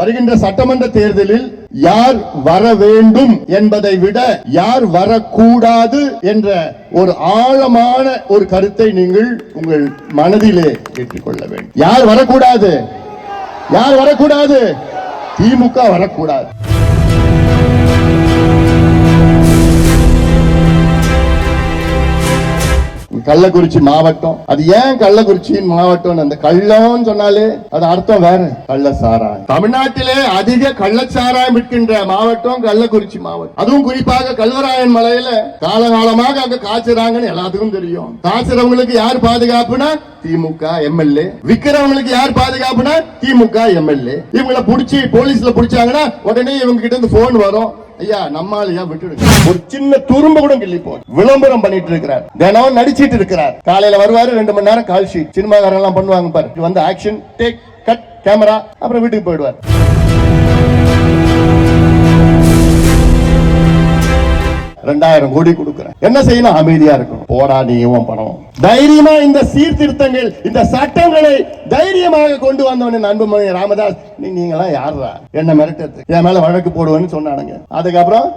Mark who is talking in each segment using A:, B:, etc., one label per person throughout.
A: வருகின்ற சட்டமன்ற தேர்தலில் யார் வர வேண்டும் என்பதை விட யார் வரக்கூடாது என்ற ஒரு ஆழமான ஒரு கருத்தை நீங்கள் உங்கள் மனதிலே ஏற்றுக்கொள்ள வேண்டும். யார் வரக்கூடாது? யார் வரக்கூடாது? திமுக வரக்கூடாது. கள்ளக்குறிச்சி மாவட்டம். அது ஏன் கள்ளக்குறிச்சி மாவட்டம் அந்த கள்ளம் சொன்னாலே அது அர்த்தம் வேற. கள்ள சாராயம் தமிழ்நாட்டிலே அதிக கள்ளச்சாராயம் விற்கின்ற மாவட்டம் கள்ளக்குறிச்சி மாவட்டம். அதுவும் குறிப்பாக கல்வராயன் மலையில காலகாலமாக அங்க காய்ச்சுறாங்கன்னு எல்லாத்துக்கும் தெரியும். காய்ச்சறவங்களுக்கு யார் பாதுகாப்புனா? திமுக எம்எல்ஏ. விக்கிறவங்களுக்கு யார் பாதுகாப்புனா? திமுக எம்எல்ஏ. இவங்களை புடிச்சு போலீஸ்ல புடிச்சாங்கன்னா உடனே இவங்க கிட்ட இருந்து போன் வரும். ஐயா நம்மாலையா விட்டுடுங்க. ஒரு சின்ன துரும்ப கூட கிள்ளி போ விளம்பரம் பண்ணிட்டு இருக்கிறார். தினம் நடிச்சிட்டு இருக்கிறார். காலையில வருவாரு ரெண்டு மணி நேரம் கால் ஷீட் சினிமாக்காரன் எல்லாம் பண்ணுவாங்க பாரு. வந்து ஆக்ஷன் டேக் கட் கேமரா அப்புறம் வீட்டுக்கு போயிடுவார். ரெண்டாயிரம் கோடி கொடுக்குறேன். என்ன செய்யணும்? அமைதியா இருக்கும் போடா நீயும் பணம். தைரியமா இந்த சீர்திருத்தங்கள் இந்த சட்டங்களை தைரியமாக கொண்டு வந்தவன் அன்புமணி ராமதாஸ். நீ- நீங்களாம் யாருடா என்ன மிரட்டது என் மேல வழக்கு போடுவேன்னு சொன்னானுங்க. அதுக்கப்புறம்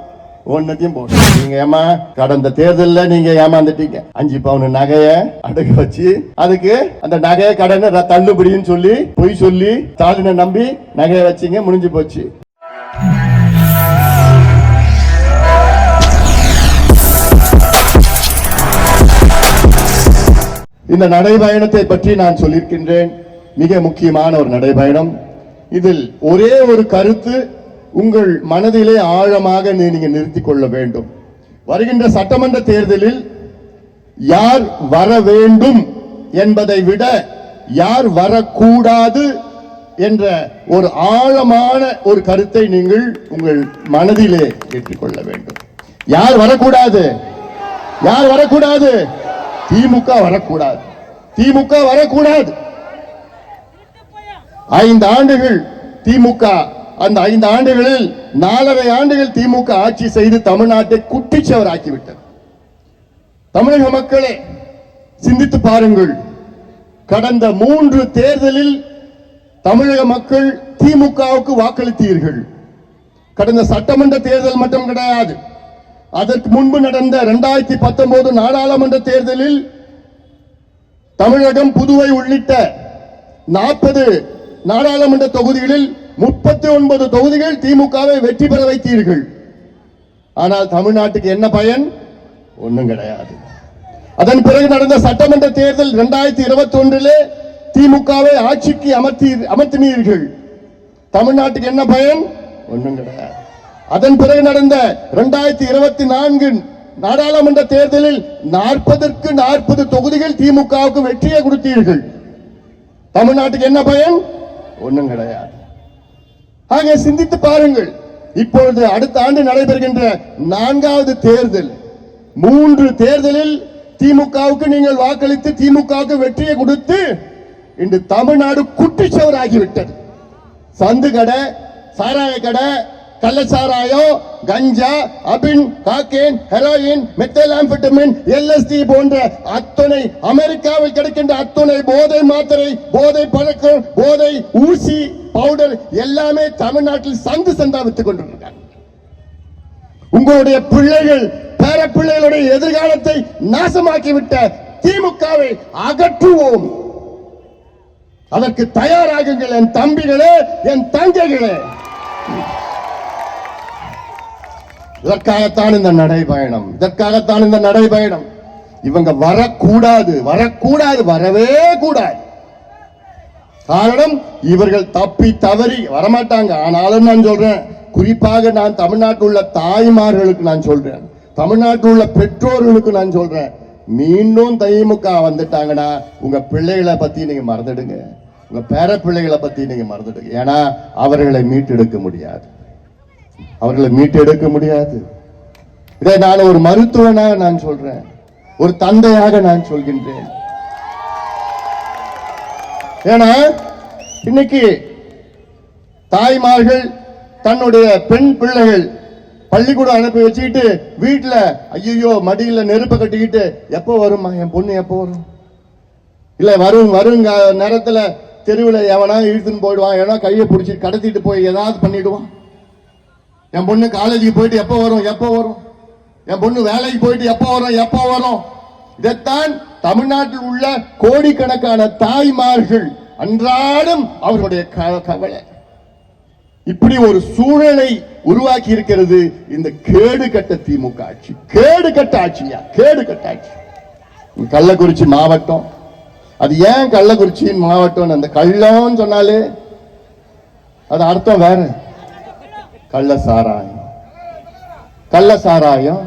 A: ஒன்னத்தையும் போட்டு நீங்க ஏமா கடந்த தேர்தலில் நீங்க ஏமாந்துட்டீங்க. அஞ்சு பவுன் நகைய அடகு வச்சு அதுக்கு அந்த நகைய கடனை தள்ளுபடின்னு சொல்லி பொய் சொல்லி ஸ்டாலினை நம்பி நகையை வச்சீங்க முடிஞ்சு போச்சு. இந்த நடைபயணத்தை பற்றி நான் சொல்லியிருக்கின்றேன். மிக முக்கியமான ஒரு நடைபயணம். இதில் ஒரே ஒரு கருத்து உங்கள் மனதிலே ஆழமாக நீ- நீங்க நிறுத்திக் கொள்ள வேண்டும். வருகின்ற சட்டமன்ற தேர்தலில் யார் வர வேண்டும் என்பதை விட யார் வரக்கூடாது என்ற ஒரு ஆழமான ஒரு கருத்தை நீங்கள் உங்கள் மனதிலே ஏற்றுக்கொள்ள வேண்டும். யார் வரக்கூடாது? யார் வரக்கூடாது? திமுக வரக்கூடாது. திமுக வரக்கூடாது. ஐந்து ஆண்டுகள் திமுக அந்த ஐந்து ஆண்டுகளில் நாலரை ஆண்டுகள் திமுக ஆட்சி செய்து தமிழ்நாட்டை குட்டிச்சவர் ஆக்கிவிட்டது தமிழக மக்களே சிந்தித்து பாருங்கள். கடந்த மூன்று தேர்தலில் தமிழக மக்கள் திமுகவுக்கு வாக்களித்தீர்கள். கடந்த சட்டமன்ற தேர்தல் மட்டும் கிடையாது. அதற்கு முன்பு நடந்த இரண்டாயிரத்தி பத்தொன்பது நாடாளுமன்ற தேர்தலில் தமிழகம் புதுவை உள்ளிட்ட நாற்பது நாடாளுமன்ற தொகுதிகளில் முப்பத்தி ஒன்பது தொகுதிகள் திமுகவை வெற்றி பெற வைத்தீர்கள். ஆனால் தமிழ்நாட்டுக்கு என்ன பயன்? ஒண்ணும் கிடையாது. அதன் பிறகு நடந்த சட்டமன்ற தேர்தல் இரண்டாயிரத்தி இருபத்தி ஒன்றிலே திமுகவை ஆட்சிக்கு அமர்த்தி அமர்த்தினீர்கள். தமிழ்நாட்டுக்கு என்ன பயன்? ஒண்ணும் கிடையாது. அதன் பிறகு நடந்த இரண்டாயிரத்தி இருபத்தி நான்கு நாடாளுமன்ற தேர்தலில் நாற்பதற்கு நாற்பது தொகுதிகள் திமுகவுக்கு வெற்றியை கொடுத்தீர்கள். தமிழ்நாட்டுக்கு என்ன பயன்? ஒண்ணும் கிடையாது. ஆக சிந்தித்து பாருங்கள். இப்பொழுது அடுத்த ஆண்டு நடைபெறுகின்ற நான்காவது தேர்தல். மூன்று தேர்தலில் திமுகவுக்கு நீங்கள் வாக்களித்து திமுகவுக்கு வெற்றியை கொடுத்து இன்று தமிழ்நாடு குட்டிச்சவர் ஆகிவிட்டது சந்து கடை சாராய கடை கள்ளச்சாராயம் கஞ்சா அபின் காக்கேன் ஹெரோயின் மெத்தலாம்பிட்டமின் எல்எஸ்டி போன்ற அத்துணை அமெரிக்காவில் கிடைக்கின்ற அத்துணை போதை மாத்திரை போதை பழக்கம் போதை ஊசி பவுடர் எல்லாமே தமிழ்நாட்டில் சந்து சந்தா வித்துக் கொண்டிருக்காங்க உங்களுடைய பிள்ளைகள் பேர பிள்ளைகளுடைய எதிர்காலத்தை நாசமாக்கிவிட்ட திமுகவை அகற்றுவோம். அதற்கு தயாராகுங்கள் என் தம்பிகளே என் தங்கைகளே. இதற்காகத்தான் இந்த நடைபயணம் இதற்காகத்தான் இந்த நடைபயணம். இவங்க வரக்கூடாது வரக்கூடாது வரவே கூடாது. காரணம் இவர்கள் தப்பி தவறி வரமாட்டாங்க. ஆனாலும் நான் சொல்றேன் குறிப்பாக நான் தமிழ்நாட்டில் உள்ள தாய்மார்களுக்கு நான் சொல்றேன் தமிழ்நாட்டில் உள்ள பெற்றோர்களுக்கு நான் சொல்றேன் மீண்டும் திமுக வந்துட்டாங்கன்னா உங்க பிள்ளைகளை பத்தி நீங்க மறந்துடுங்க. உங்க பேர பிள்ளைகளை பத்தி நீங்க மறந்துடுங்க. ஏன்னா அவர்களை மீட்டெடுக்க முடியாது. அவர்களை மீட்டெடுக்க முடியாது. இதை நான் ஒரு மருத்துவனாக நான் சொல்றேன். ஒரு தந்தையாக நான் சொல்கின்றேன். ஏன்னா இன்னைக்கு தாய்மார்கள் தன்னுடைய பெண் பிள்ளைகள் பள்ளிக்கூடம் அனுப்பி வச்சுக்கிட்டு வீட்டுல ஐயோ மடியில நெருப்பை கட்டிக்கிட்டு எப்போ வருமா என் பொண்ணு எப்போ வரும்? இல்லை வரும் வரும் நேரத்தில் நேரத்துல தெருவில் எவனா இழுத்துன்னு போயிடுவான் ஏன்னா கையை பிடிச்சி கடத்திட்டு போய் ஏதாவது பண்ணிடுவான். என் பொண்ணு காலேஜுக்கு போயிட்டு எப்போ வரும்? எப்போ வரும்? என் பொண்ணு வேலைக்கு போயிட்டு எப்போ வரும்? எப்போ வரும்? இதைத்தான் தமிழ்நாட்டில் உள்ள கோடிக்கணக்கான தாய்மார்கள் அன்றாடம் அவர்களுடைய கவலை. இப்படி ஒரு சூழலை உருவாக்கி இருக்கிறது இந்த கேடு கட்ட திமுக ஆட்சி. கேடு கட்ட ஆட்சியா கேடு கட்ட ஆட்சி கள்ளக்குறிச்சி மாவட்டம். அது ஏன் கள்ளக்குறிச்சியின் மாவட்டம் அந்த கள்ளம்னு சொன்னாலே அது அர்த்தம் வேற. கள்ள சாராயம் கள்ள சாராயம்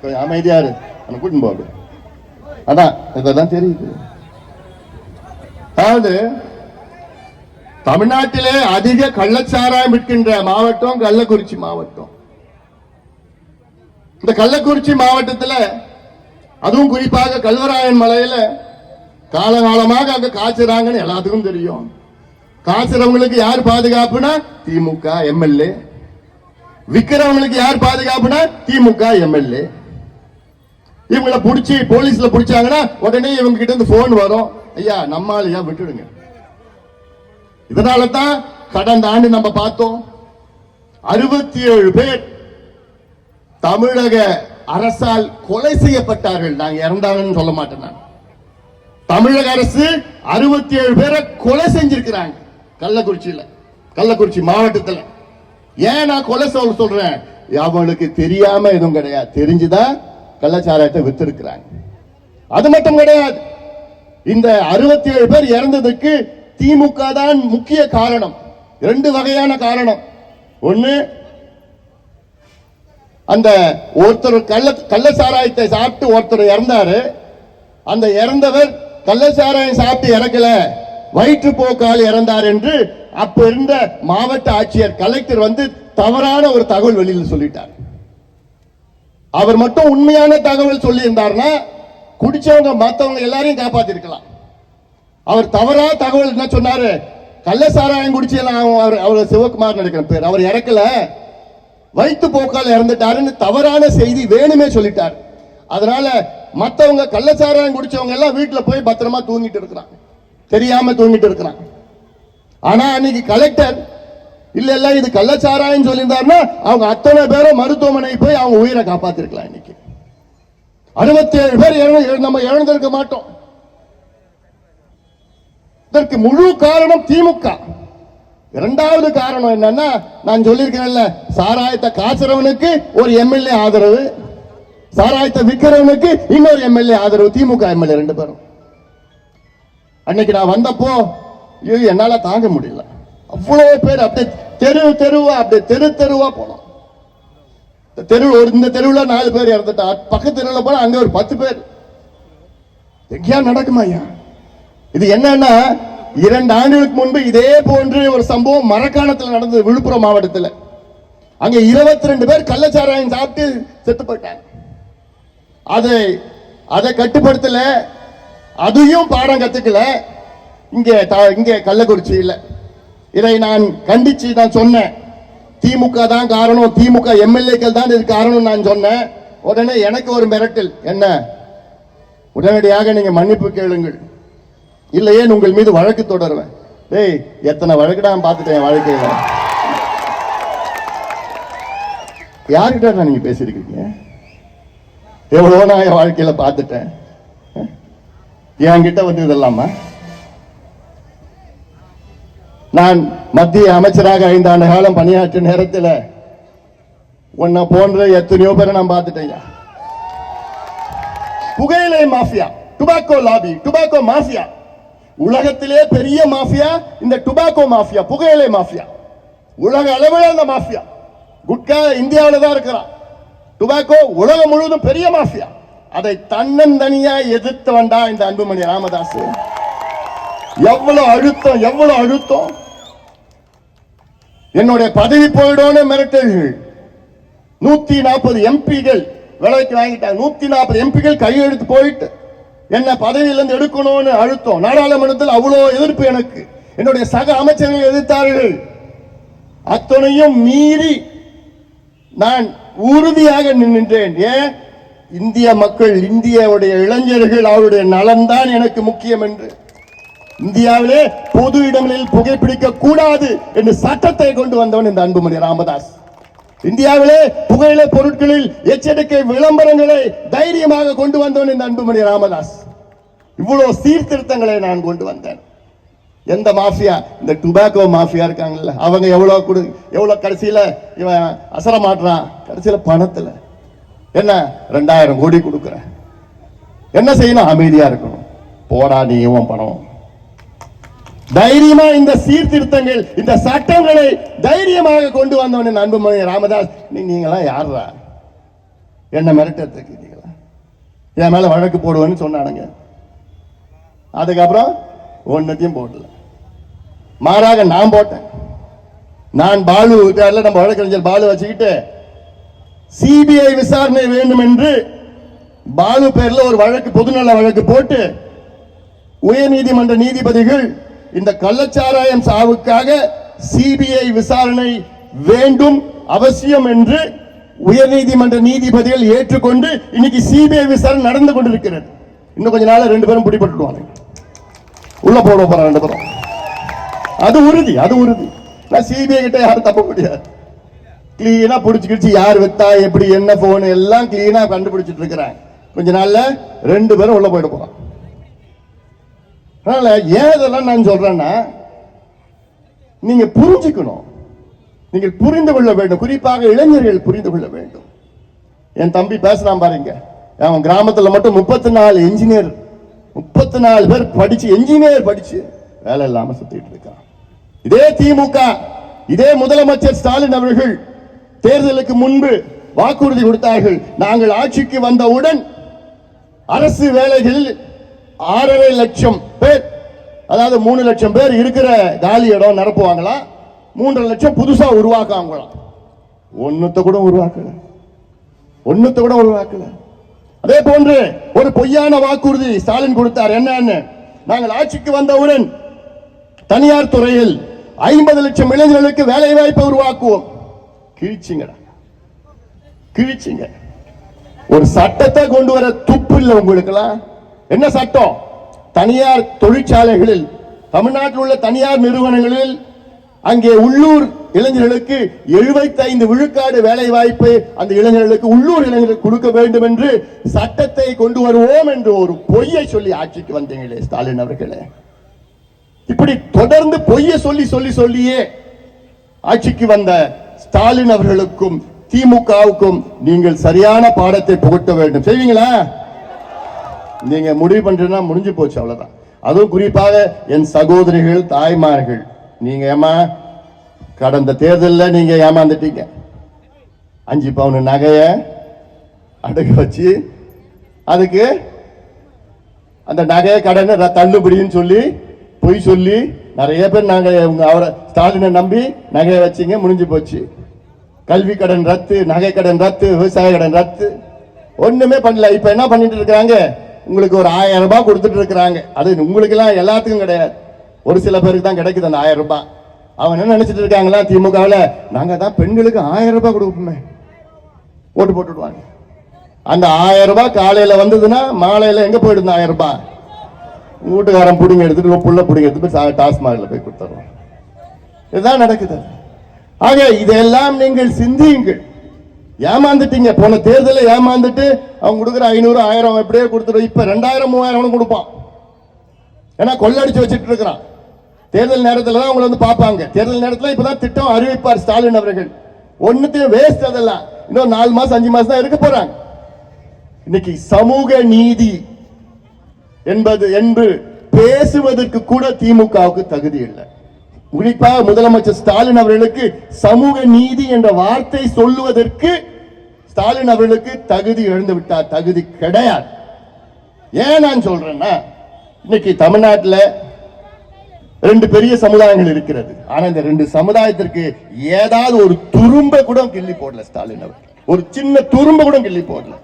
A: கொஞ்சம் அமைதியா இருக்கு அவனை கூட்டின்னு போடு அதான் இதெல்லாம் தெரியுது. அதாவது தமிழ்நாட்டிலே அதிக கள்ளச்சாராயம் விற்கின்ற மாவட்டம் கள்ளக்குறிச்சி மாவட்டம். இந்த கள்ளக்குறிச்சி மாவட்டத்தில் அதுவும் குறிப்பாக கல்வராயன் மலையில காலகாலமாக அங்க காய்ச்சுறாங்கன்னு எல்லாத்துக்கும் தெரியும். காய்ச்சறவங்களுக்கு யார் பாதுகாப்புனா திமுக எம்எல்ஏ. விக்கிறவங்களுக்கு யார் பாதுகாப்புனா திமுக எம்எல்ஏ. இவங்களை புடிச்சு போலீஸ்ல புடிச்சாங்கன்னா உடனே இவங்க கிட்ட இருந்து போன் வரும். ஐயா நம்மாலையா விட்டுடுங்க? இதனால தான் கடந்த ஆண்டு நம்ம பார்த்தோம் அறுபத்தி ஏழு பேர் தமிழக அரசால் கொலை செய்யப்பட்டார்கள். நாங்க இறந்தாங்கன்னு சொல்ல மாட்டேன் தமிழக அரசு அறுபத்தி ஏழு பேரை கொலை செஞ்சிருக்கிறாங்க. கள்ளக்குறிச்சியில. கள்ளக்குறிச்சி மாவட்டத்துல. ஏன் நான் கொலஸ்ட்ரால் சொல்றேன்? அவளுக்கு தெரியாம எதுவும் கிடையாது. தெரிஞ்சுதான் கள்ளச்சாராயத்தை வித்திருக்கிறாங்க. அது மட்டும் கிடையாது. இந்த அறுபத்தி ஏழு பேர் இறந்ததுக்கு திமுக தான் முக்கிய காரணம். ரெண்டு வகையான காரணம். ஒண்ணு அந்த ஒருத்தர் கள்ள கள்ள சாராயத்தை சாப்பிட்டு ஒருத்தர் இறந்தாரு. அந்த இறந்தவர் கள்ள சாராயம் சாப்பிட்டு இறக்கல. வயிற்றுப்போக்கால் இறந்தார் என்று அப்ப இருந்த மாவட்ட ஆட்சியர் கலெக்டர் வந்து தவறான ஒரு தகவல் வெளியில் சொல்லிட்டார். அவர் மட்டும் உண்மையான தகவல் சொல்லி இருந்தார்னா குடிச்சவங்க மத்தவங்க எல்லாரையும் காப்பாத்திருக்கலாம். அவர் தவறா தகவல் என்ன சொன்னாரு? கள்ள சாராயம் குடிச்சு எல்லாம் அவர் அவர் சிவகுமார் நினைக்கிற பேர். அவர் இறக்கல. வயிற்று போக்கால் இறந்துட்டாருன்னு தவறான செய்தி வேணுமே சொல்லிட்டார். அதனால மத்தவங்க கள்ளச்சாராயம் குடிச்சவங்க எல்லாம் வீட்டுல போய் பத்திரமா தூங்கிட்டு இருக்கிறான் தெரியாம தூங்கிட்டு இருக்கிறான் ஆனா அன்னைக்கு கலெக்டர் இல்ல இல்ல இது கள்ளச்சாராயம் சொல்லியிருந்தாருன்னா அவங்க அத்தனை பேரும் மருத்துவமனை போய் அவங்க உயிரை காப்பாத்திருக்கலாம் இன்னைக்கு. அறுபத்தி ஏழு பேர் நம்ம இழந்திருக்க மாட்டோம். இதற்கு முழு காரணம் திமுக. இரண்டாவது காரணம் என்னன்னா நான் சொல்லியிருக்கேன்ல சாராயத்தை காசுறவனுக்கு ஒரு எம்எல்ஏ ஆதரவு சாராயத்தை விற்கிறவனுக்கு இன்னொரு எம்எல்ஏ ஆதரவு திமுக எம்எல்ஏ ரெண்டு பேரும். அன்னைக்கு நான் வந்தப்போ ஐயோ என்னால தாங்க முடியல. அவ்வளவு பேர் அப்படியே தெரு தெருவா அப்படியே தெரு தெருவா போனோம். இந்த தெரு ஒரு இந்த தெருவுல நாலு பேர் இறந்துட்டா பக்கத்து தெருவுல போனா அங்க ஒரு பத்து பேர். எங்கேயா நடக்குமா ஐயா? இது என்னன்னா இரண்டு ஆண்டுகளுக்கு முன்பு இதே போன்று ஒரு சம்பவம் மரக்காணத்தில் நடந்தது விழுப்புரம் மாவட்டத்தில். அங்க 22 ரெண்டு பேர் கள்ளச்சாராயம் சாப்பிட்டு செத்து போயிட்டாங்க. அதை அதை கட்டுப்படுத்தல. அதையும் பாடம் கத்துக்கல. இங்கே த- இங்க கள்ளக்குறிச்சியில். இதை நான் கண்டிச்சு தான் சொன்னேன். திமுக தான் காரணம். திமுக எம்எல்ஏக்கள் தான் இது காரணம் நான் சொன்னேன். உடனே எனக்கு ஒரு மிரட்டல். என்ன? உடனடியாக நீங்க மன்னிப்பு கேளுங்கள். இல்லையே உங்கள் மீது வழக்கு தொடருவேன். டேய் எத்தனை வழக்கு நான் பார்த்துட்டேன் என் யாருக்கிட்ட யார்கிட்ட நான் நீங்க பேசியிருக்கீங்க? எவ்வளோ நான் என் வாழ்க்கையில் பார்த்துட்டேன். என்கிட்ட வந்து இதெல்லாமா? நான் மத்திய அமைச்சராக ஐந்து ஆண்டு காலம் பணியாற்றிய நேரத்தில் உன்னை போன்ற எத்தனையோ பேரை நான் பார்த்துட்டேன். புகையிலை mafia tobacco lobby tobacco mafia உலகத்திலே பெரிய மாஃபியா இந்த டுபாக்கோ மாஃபியா புகையிலை மாஃபியா. உலக அளவில் அந்த மாஃபியா. குட்கா இந்தியாவில் தான் இருக்கிறான். டுபாக்கோ உலகம் முழுவதும் பெரிய மாஃபியா. அதை தன்னந்தனியா எதிர்த்து வந்தா இந்த அன்புமணி ராமதாஸ் எவ்வளவு அழுத்தம் எவ்வளவு அழுத்தம்? என்னுடைய பதவி போயிடும்னு மிரட்டல்கள் நூத்தி நாற்பது எம்பிகள் விலைக்கு வாங்கிட்டாங்க. நூத்தி நாற்பது எம்பிகள் கையெழுத்து போயிட்டு என்ன பதவியிலிருந்து எடுக்கணும்னு அழுத்தம். நாடாளுமன்றத்தில் அவ்வளோ எதிர்ப்பு எனக்கு. என்னுடைய சக அமைச்சர்கள் எதிர்த்தார்கள். அத்தனையும் மீறி நான் உறுதியாக நின்றேன் ஏன்? இந்திய மக்கள் இந்தியாவுடைய இளைஞர்கள் அவருடைய நலன்தான் எனக்கு முக்கியம் என்று. இந்தியாவிலே பொது இடங்களில் புகைப்பிடிக்க கூடாது என்று சட்டத்தை கொண்டு வந்தவன் இந்த அன்புமணி ராமதாஸ். இந்தியாவிலே புகையிலை பொருட்களில் எச்சரிக்கை விளம்பரங்களை தைரியமாக கொண்டு வந்தவன் இந்த அன்புமணி ராமதாஸ். இவ்வளவு சீர்திருத்தங்களை நான் கொண்டு வந்தேன். எந்த மாஃபியா? இந்த டுபாக்கோ மாஃபியா இருக்காங்கல்ல அவங்க எவ்வளோ கொடு எவ்வளோ கடைசியில் இவன் அசர மாட்டுறான் கடைசியில் பணத்தில். என்ன? ரெண்டாயிரம் கோடி கொடுக்குறேன். என்ன செய்யணும்? அமைதியாக இருக்கணும். போடா நீ இவன் பணம். தைரியமா இந்த சீர்திருத்தங்கள் இந்த சட்டங்களை தைரியமாக கொண்டு வந்தவன் அன்புமணி ராமதாஸ். நீங்களாம் யாருடா என்ன மிரட்டத்துக்கு நீங்களா என் மேல வழக்கு போடுவேன்னு சொன்னானுங்க. அதுக்கப்புறம் ஒன்னத்தையும் போடல. மாறாக நான் போட்டேன். நான் பாலு இருக்கார்ல நம்ம வழக்கறிஞர் பாலு வச்சுக்கிட்டு சிபிஐ விசாரணை வேண்டும் என்று பாலு பேர்ல ஒரு வழக்கு பொதுநல வழக்கு போட்டு உயர்நீதிமன்ற நீதிபதிகள் இந்த கள்ளச்சாராயம் சாவுக்காக சிபிஐ விசாரணை வேண்டும் அவசியம் என்று உயர்நீதிமன்ற நீதிபதிகள் ஏற்றுக்கொண்டு இன்னைக்கு சிபிஐ விசாரணை நடந்து கொண்டிருக்கிறது. இன்னும் கொஞ்ச நாள் ரெண்டு பேரும் பிடிபட்டுடுவாங்க. உள்ள போட போற ரெண்டு பேரும். அது உறுதி அது உறுதி. நான் சிபிஐ கிட்ட யாரும் தப்ப முடியாது. கிளீனா பிடிச்சிக்கிடுச்சு யார் வித்தா எப்படி என்ன போன் எல்லாம் கிளீனா கண்டுபிடிச்சிட்டு இருக்கிறாங்க. கொஞ்ச நாள்ல ரெண்டு பேரும் உள்ள போயிட போறான் அதனால ஏன் இதெல்லாம் நான் சொல்றேன்னா நீங்க புரிஞ்சுக்கணும். நீங்கள் புரிந்து கொள்ள வேண்டும். குறிப்பாக இளைஞர்கள் புரிந்து கொள்ள வேண்டும். என் தம்பி பேசலாம் பாருங்க. அவன் கிராமத்தில் மட்டும் முப்பத்தி நாலு இன்ஜினியர் முப்பத்தி நாலு பேர் படிச்சு என்ஜினியர் படிச்சு வேலை இல்லாம சுத்திட்டு இருக்கான். இதே திமுக இதே முதலமைச்சர் ஸ்டாலின் அவர்கள் தேர்தலுக்கு முன்பு வாக்குறுதி கொடுத்தார்கள். நாங்கள் ஆட்சிக்கு வந்தவுடன் அரசு வேலைகளில் ஆறரை லட்சம் பேர். அதாவது மூணு லட்சம் பேர் இருக்கிற காலி இடம் நிரப்புவாங்களா? மூன்றரை லட்சம் புதுசா உருவாக்குவாங்களாம் ஒன்னத்தை கூட உருவாக்கல. ஒன்னத்தை கூட உருவாக்கல. அதே போன்று ஒரு பொய்யான வாக்குறுதி ஸ்டாலின் கொடுத்தார். என்னன்னு நாங்கள் ஆட்சிக்கு வந்தவுடன் தனியார் துறையில் ஐம்பது லட்சம் இளைஞர்களுக்கு வேலை வாய்ப்பை உருவாக்குவோம். கிழிச்சிங்கடா. கிழிச்சிங்க. ஒரு சட்டத்தை கொண்டு வர துப்பு இல்லை உங்களுக்கெல்லாம். என்ன சட்டம்? தனியார் தொழிற்சாலைகளில் தமிழ்நாட்டில் உள்ள தனியார் நிறுவனங்களில் அங்கே உள்ளூர் இளைஞர்களுக்கு 75 விழுக்காடு வேலை வாய்ப்பு அந்த இளைஞர்களுக்கு உள்ளூர் இளைஞர்களுக்கு கொடுக்க வேண்டும் என்று சட்டத்தை கொண்டு வருவோம் என்று ஒரு பொய்யை சொல்லி ஆட்சிக்கு வந்தீங்களே ஸ்டாலின் அவர்களே. இப்படி தொடர்ந்து பொய்யை சொல்லி சொல்லி சொல்லியே ஆட்சிக்கு வந்த ஸ்டாலின் அவர்களுக்கும் திமுகவுக்கும் நீங்கள் சரியான பாடத்தை புகட்ட வேண்டும். செய்வீங்களா? நீங்க முடிவு பண்றீங்கன்னா முடிஞ்சு போச்சு அவ்வளவுதான். அதுவும் குறிப்பாக என் சகோதரிகள் தாய்மார்கள். நீங்க ஏமா கடந்த தேர்தலில் நீங்க ஏமாந்துட்டீங்க. அஞ்சு பவுன் நகைய அடகு வச்சு அதுக்கு அந்த நகையை கடனை ர- தள்ளுபடின்னு சொல்லி பொய் சொல்லி நிறைய பேர் நாங்கள் உங்க அவரை ஸ்டாலினை நம்பி நகையை வச்சீங்க முடிஞ்சு போச்சு. கல்வி கடன் ரத்து நகை கடன் ரத்து விவசாய கடன் ரத்து. ஒண்ணுமே பண்ணல. இப்ப என்ன பண்ணிட்டு இருக்காங்க உங்களுக்கு ஒரு ஆயிரம் ரூபாய் கொடுத்துட்டு இருக்கிறாங்க. அது உங்களுக்கெல்லாம் எல்லாத்துக்கும் கிடையாது. ஒரு சில பேருக்கு தான் கிடைக்குது அந்த ஆயிரம் ரூபாய். அவன் என்ன நினைச்சிட்டு இருக்காங்களா திமுகவில் நாங்கள் தான் பெண்களுக்கு ஆயிரம் ரூபாய் கொடுப்போமே. ஓட்டு போட்டுடுவாங்க அந்த ஆயிரம் ரூபாய் காலையில் வந்ததுன்னா மாலையில் எங்கே போயிடுது ஆயிரம் ரூபாய்? வீட்டுக்காரன் பிடிங்க எடுத்துட்டு புள்ள பிடிங்க எடுத்துட்டு போய் டாஸ்மாகில் போய் கொடுத்துருவோம் இதுதான் நடக்குது. ஆக இதெல்லாம் நீங்கள் சிந்தியுங்கள். ஏமாந்துட்டீங்க. போன தேர்தலில் ஏமாந்துட்டு அவங்க கொடுக்குற ஐநூறு ஆயிரம் எப்படியே கொடுத்துரு இப்போ ரெண்டாயிரம் மூவாயிரம் அவனுக்கு கொடுப்பான். ஏன்னா கொள்ளடிச்சு வச்சுட்டு இருக்கிறான். தேர்தல் நேரத்தில் தான் அவங்களை வந்து பார்ப்பாங்க. தேர்தல் நேரத்தில் இப்போ தான் திட்டம் அறிவிப்பார் ஸ்டாலின் அவர்கள். ஒன்றுத்தையும் வேஸ்ட் அதெல்லாம் இன்னும் நாலு மாதம் அஞ்சு மாதம் தான் இருக்க போகிறாங்க இன்னைக்கு சமூக நீதி என்பது என்று பேசுவதற்கு கூட திமுகவுக்கு தகுதி இல்லை. குறிப்பாக முதலமைச்சர் ஸ்டாலின் அவர்களுக்கு சமூக நீதி என்ற வார்த்தை சொல்லுவதற்கு ஸ்டாலின் அவர்களுக்கு தகுதி இழந்து விட்டார். தகுதி கிடையாது. ஏன் நான் சொல்றேன்னா இன்னைக்கு தமிழ்நாட்டில் ரெண்டு பெரிய சமுதாயங்கள் இருக்கிறது. ஆனா இந்த ரெண்டு சமுதாயத்திற்கு ஏதாவது ஒரு துரும்ப கூட கிள்ளி போடல ஸ்டாலின் அவர். ஒரு சின்ன துரும்ப கூட கிள்ளி போடல.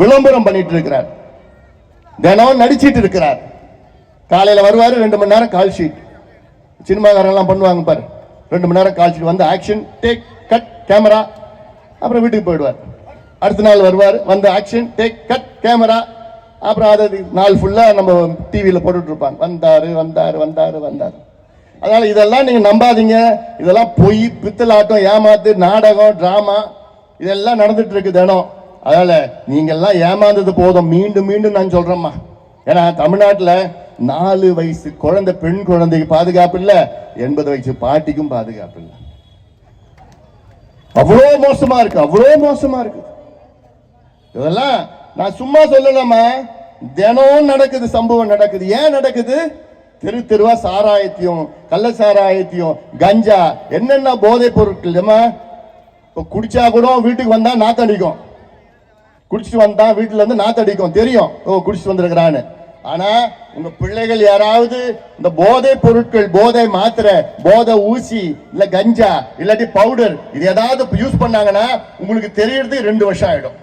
A: விளம்பரம் பண்ணிட்டு இருக்கிறார். தினம் நடிச்சிட்டு இருக்கிறார். காலையில வருவாரு ரெண்டு மணி நேரம் கால் ஷீட் சினிமாக்காரெல்லாம் பண்ணுவாங்க பாரு. ரெண்டு மணி நேரம் காய்ச்சிட்டு வந்து ஆக்ஷன் டேக் கட் கேமரா அப்புறம் வீட்டுக்கு போயிடுவார். அடுத்த நாள் வருவார் வந்து ஆக்ஷன் டேக் கட் கேமரா அப்புறம் அதை நாள் ஃபுல்லாக நம்ம டிவியில் போட்டுட்டு இருப்பாங்க. வந்தார் வந்தார் வந்தார் அதனால் இதெல்லாம் நீங்கள் நம்பாதீங்க. இதெல்லாம் பொய் பித்தலாட்டம் ஏமாத்து நாடகம் ட்ராமா இதெல்லாம் நடந்துட்டு இருக்கு தினம். அதனால் நீங்கள்லாம் ஏமாந்தது போதும். மீண்டும் மீண்டும் நான் சொல்கிறேம்மா ஏன்னா தமிழ்நாட்டில் நாலு வயசு குழந்தை பெண் குழந்தைக்கு பாதுகாப்பு இல்லை எண்பது வயசு பாட்டிக்கும் பாதுகாப்பு இல்லை. அவ்வளோ மோசமா இருக்கு அவ்வளோ மோசமா இருக்கு. இதெல்லாம் நான் சும்மா சொல்லலாமா தினம் நடக்குது சம்பவம் நடக்குது. ஏன் நடக்குது? தெரு தெருவா சாராயத்தையும் கள்ள சாராயத்தையும் கஞ்சா என்னென்ன போதைப் பொருட்கள் இப்போ குடிச்சா கூட வீட்டுக்கு வந்தா நாத்தடிக்கும். குடிச்சிட்டு வந்தா வீட்டுல இருந்து நாத்தடிக்கும். தெரியும். ஓ குடிச்சிட்டு வந்திருக்கிறான்னு. ஆனா உங்க பிள்ளைகள் யாராவது இந்த போதை பொருட்கள் போதை மாத்திரை போதை ஊசி இல்ல கஞ்சா இல்லாட்டி பவுடர் இது ஏதாவது யூஸ் பண்ணாங்கன்னா உங்களுக்கு தெரியறது ரெண்டு வருஷம் ஆயிடும்.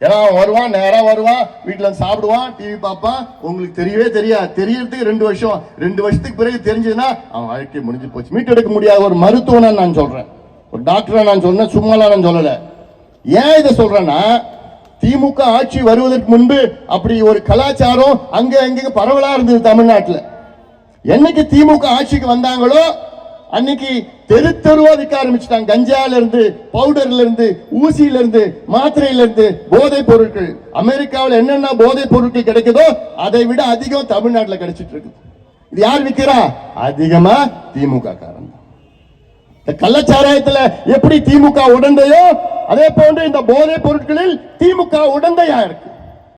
A: ஏன்னா வருவான் நேரம் வருவான் வீட்டுல சாப்பிடுவான் டிவி பார்ப்பான் உங்களுக்கு தெரியவே தெரியாது. தெரியறதுக்கு ரெண்டு வருஷம். ரெண்டு வருஷத்துக்கு பிறகு தெரிஞ்சதுன்னா அவன் வாழ்க்கை முடிஞ்சு போச்சு. மீட்டெடுக்க முடியாத ஒரு மருத்துவனை நான் சொல்றேன். ஒரு டாக்டரை நான் சொன்னேன் சும்மாலாம் நான் சொல்லல. ஏன் இதை சொல்றேன்னா திமுக ஆட்சி வருவதற்கு முன்பு அப்படி ஒரு கலாச்சாரம் அங்க அங்க பரவலா இருந்தது தமிழ்நாட்டுல. என்னைக்கு திமுக ஆட்சிக்கு வந்தாங்களோ அன்னைக்கு தெரு தெருவா விற்க ஆரம்பிச்சிட்டாங்க. கஞ்சால இருந்து பவுடர்ல இருந்து ஊசியில இருந்து மாத்திரையில இருந்து போதைப் பொருட்கள். அமெரிக்காவில் என்னென்ன போதைப் பொருட்கள் கிடைக்குதோ அதை விட அதிகம் தமிழ்நாட்டுல கிடைச்சிட்டு இருக்குது. இது யார் விற்கிறா அதிகமா திமுக காரன் கள்ளச்சாராயத்துல எப்படி திமுக உடந்தையோ அதே போன்று இந்த போதைப் பொருட்களில் திமுக உடந்தையா இருக்கு.